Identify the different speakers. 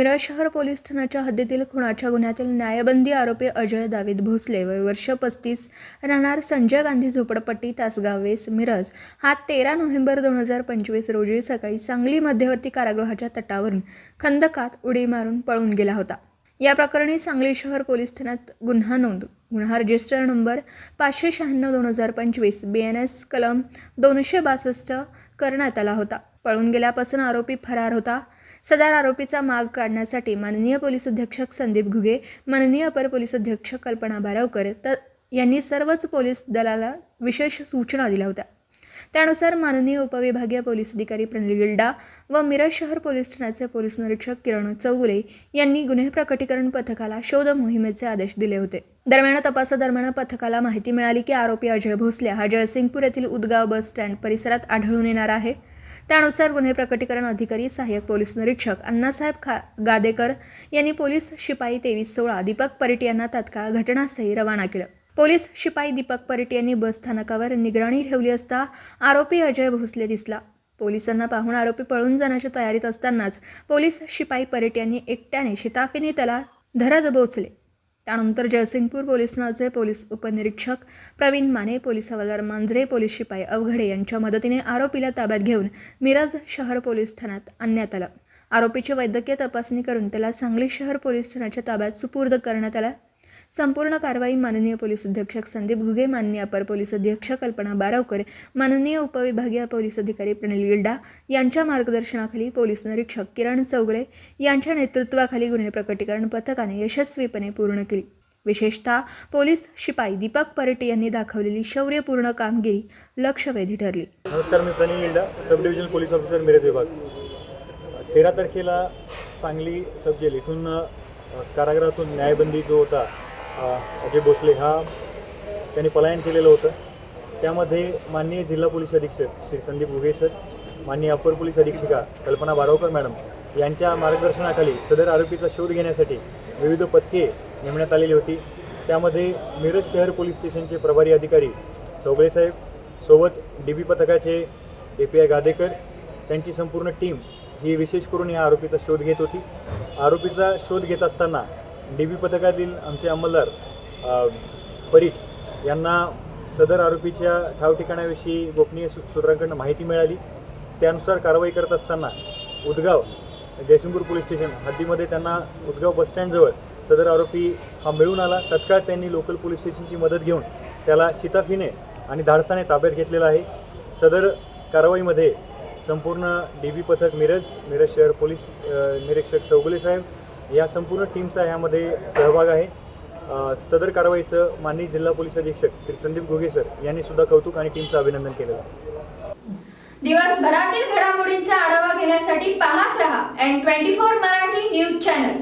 Speaker 1: मिरज शहर पोलीस ठाण्याच्या हद्दीतील खुनाच्या गुन्ह्यातील न्यायबंदी आरोपी अजय दावीद भोसले वय वर्ष पस्तीस राहणार संजय गांधी झोपडपट्टी तासगाव वेस मिरज. हा तेरा नोव्हेंबर दोन हजार पंचवीस रोजी सकाळी सांगली मध्यवर्ती कारागृहाच्या तटावरून खंदकात उडी मारून पळून गेला होता. या प्रकरणी सांगली शहर पोलीस ठाण्यात गुन्हा नोंद. गुन्हा रजिस्टर नंबर पाचशे शहाण्णव दोन हजार पंचवीस बी एन एस कलम दोनशे बासष्ट करण्यात आला होता. पळून गेल्यापासून आरोपी फरार होता. सदर आरोपीचा माग काढण्यासाठी माननीय पोलीस अधीक्षक संदीप घुगे माननीय अपर पोलीस अधीक्षक कल्पना बारावकर तर यांनी सर्वच पोलीस दलाला विशेष सूचना दिल्या होत्या. त्यानुसार माननीय उपविभागीय पोलीस अधिकारी प्रणिल गिल्डा व मिरज शहर पोलीस ठाण्याचे पोलीस निरीक्षक किरण चौगुले यांनी गुन्हे प्रकटीकरण पथकाला शोध मोहिमेचे आदेश दिले होते. दरम्यान तपासादरम्यान पथकाला माहिती मिळाली की आरोपी अजय भोसले हा जयसिंगपूर येथील उदगाव बस स्टँड परिसरात आढळून येणार आहे. त्यानुसार गुन्हे प्रकटीकरण अधिकारी सहाय्यक पोलीस निरीक्षक अण्णासाहेब खा गादेकर यांनी पोलीस शिपाई तेवीस सोळा दीपक परिट यांना तात्काळ घटनास्थळी रवाना केलं. पोलीस शिपाई दीपक परिट यांनी बस स्थानकावर निगराणी ठेवली असता आरोपी अजय भोसले दिसला. पोलिसांना पाहून आरोपी पळून जाण्याच्या तयारीत असतानाच पोलीस शिपाई परिट यांनी एकट्याने शिताफीने त्याला धरत बोचले. त्यानंतर जयसिंगपूर पोलीस ठाण्याचे पोलीस उपनिरीक्षक प्रवीण माने पोलीस हवालदार मांजरे पोलीस शिपाई अवघडे यांच्या मदतीने आरोपीला ताब्यात घेऊन मिराज शहर पोलीस ठाण्यात आणण्यात आलं. आरोपीची वैद्यकीय तपासणी करून त्याला सांगली शहर पोलीस ठाण्याच्या ताब्यात सुपूर्द करण्यात आला. संपूर्ण कारवाई माननीय पोलीस अधीक्षक संदीप घुगे माननीय अपर पोलीस अधीक्षक कल्पना बारावकर माननीय उपविभागीय पोलीस अधिकारी प्रणिल गिल्डा यांच्या मार्गदर्शनाखाली पोलीस निरीक्षक किरण चौगले यांच्या नेतृत्वाखाली गुन्हे प्रकटीकरण पथकाने यशस्वीपणे पूर्ण केली. विशेषतः पोलीस शिपाई दीपक परटे यांनी दाखवलेली शौर्यपूर्ण कामगिरी लक्षवेधी ठरली.
Speaker 2: नमस्कार मी Pranil Gilda sub divisional police officer Miraj विभाग. तेरा तारखेला सांगली सब जेल इथून कारागृहातून न्यायबंदी जो होता. अजय भोसले हा त्यांनी पलायन केलेलं होतं. त्यामध्ये माननीय जिल्हा पोलीस अधीक्षक श्री संदीप घुगे सर माननीय अपर पोलीस अधीक्षिका कल्पना बारावकर मॅडम यांच्या मार्गदर्शनाखाली सदर आरोपीचा शोध घेण्यासाठी विविध पथके नेमण्यात आलेली होती. त्यामध्ये मिरज शहर पोलीस स्टेशनचे प्रभारी अधिकारी चौगळेसाहेब सोबत डी बी पथकाचे ए पी आय गादेकर त्यांची संपूर्ण टीम ही विशेष करून या आरोपीचा शोध घेत होती. आरोपीचा शोध घेत असताना डी पथकातील आमचे अंमलदार परीट यांना सदर आरोपीच्या ठाव ठिकाणाविषयी गोपनीय सूत्रांकडून माहिती मिळाली. त्यानुसार कारवाई करत असताना उदगाव जयसिंगपूर पोलीस स्टेशन हद्दीमध्ये त्यांना उदगाव बसस्टँडजवळ सदर आरोपी हा मिळून आला. तत्काळ त्यांनी लोकल पोलीस स्टेशनची मदत घेऊन त्याला शिताफीने आणि धाडसाने ताब्यात घेतलेला आहे. सदर कारवाईमध्ये संपूर्ण डी बी पथक मिरज मिरज शहर पोलीस निरीक्षक चौगुले साहेब या संपूर्ण टीमचा यामध्ये सहभाग आहे. सदर कारवाईचं माननीय जिल्हा पोलीस अधीक्षक श्री संदीप गोगेसर सर यांनी सुद्धा कौतुक आणि टीमचं अभिनंदन केलेलं आहे.
Speaker 3: दिवसभरातील घडामोडींचा आढावा घेण्यासाठी पाहत रहा N twenty four Marathi news channel